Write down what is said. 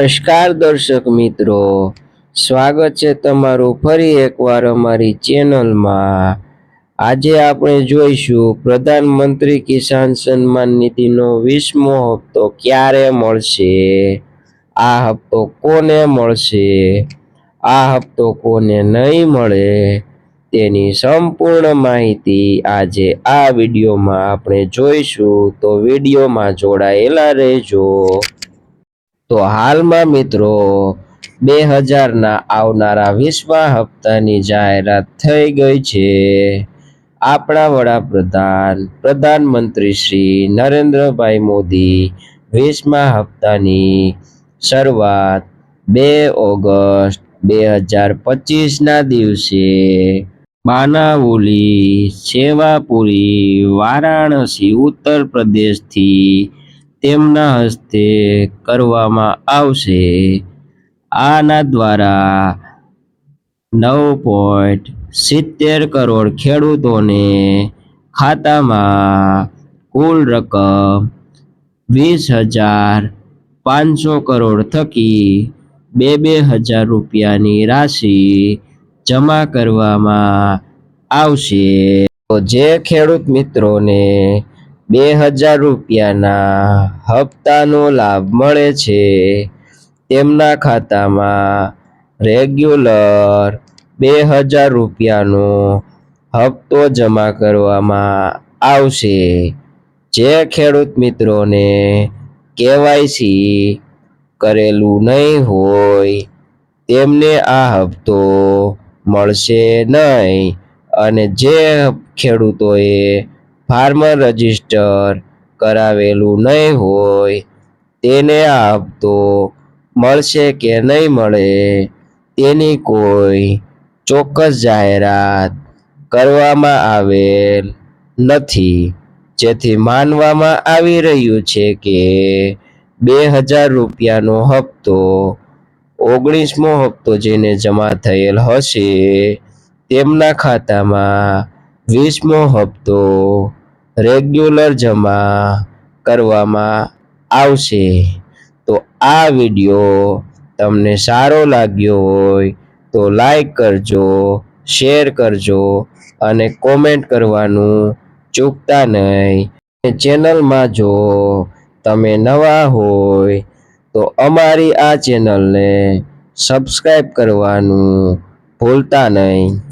નમસ્કાર દર્શક મિત્રો. સ્વાગત છે તમારું ફરી એકવાર અમારી ચેનલમાં. આજે આપણે જોઈશું પ્રધાનમંત્રી કિસાન સન્માન નિધિનો વીસમો હપ્તો ક્યારે મળશે? આ હપ્તો કોને મળશે? આ હપ્તો કોને નહીં મળે? તેની સંપૂર્ણ માહિતી આજે આ વિડીયોમાં આપણે જોઈશું. તો વિડીયોમાં જોડાયેલા રહેજો. તો હાલમાં મિત્રો બે હજારના આવનારા વીસમા હપ્તાની જાહેરાત થઈ ગઈ છે. આપણા વડાપ્રધાન, પ્રધાનમંત્રી શ્રી નરેન્દ્રભાઈ મોદી વીસમા હપ્તાની શરૂઆત બે ઓગસ્ટ બે હજાર પચીસના દિવસે. બાનાવુલી, સેવાપુરી, વારાણસી, ઉત્તર પ્રદેશથી તેમના હસ્તે કરવામાં આવશે. આના દ્વારા નવ પોઈન્ટ સિત્તેર કરોડ ખેડૂતોને ખાતામાં કુલ રકમ વીસ હજાર પાંચસો કરોડ થકી બે બે હજાર રૂપિયાની રાશિ જમા કરવામાં આવશે. તો જે ખેડૂત મિત્રોને બે હજાર રૂપિયાના હપ્તાનો લાભ મળે છે. તેમના ખાતામાં રેગ્યુલર બે હજાર રૂપિયાનો હપ્તો જમા કરવામાં આવશે. જે ખેડૂત મિત્રોને કેવાયસી કરેલું નહીં હોય, તેમને આ હપ્તો મળશે નહીં. અને જે ખેડૂતોએ ફાર્મર રજિસ્ટર કરાવેલું નહીં હોય, તેને આ હપ્તો મળશે કે નહીં મળે, તેની કોઈ ચોક્કસ જાહેરાત કરવામાં આવેલ નથી. જેથી માનવામાં આવી રહ્યું છે કે બે હજાર રૂપિયાનો હપ્તો, ઓગણીસમો હપ્તો જેને જમા થયેલ હશે, તેમના ખાતામાં વીસમો હપ્તો રેગ્યુલર જમા કરવામાં આવશે. તો આ વીડિયો તમને સારો લાગ્યો હોય તો લાઈક કરજો, શેર કરજો અને કોમેન્ટ કરવાનું ચૂકતા નહીં. ચેનલમાં જો તમે નવા હોય તો અમારી આ ચેનલને સબસ્ક્રાઈબ કરવાનું ભૂલતા નહીં.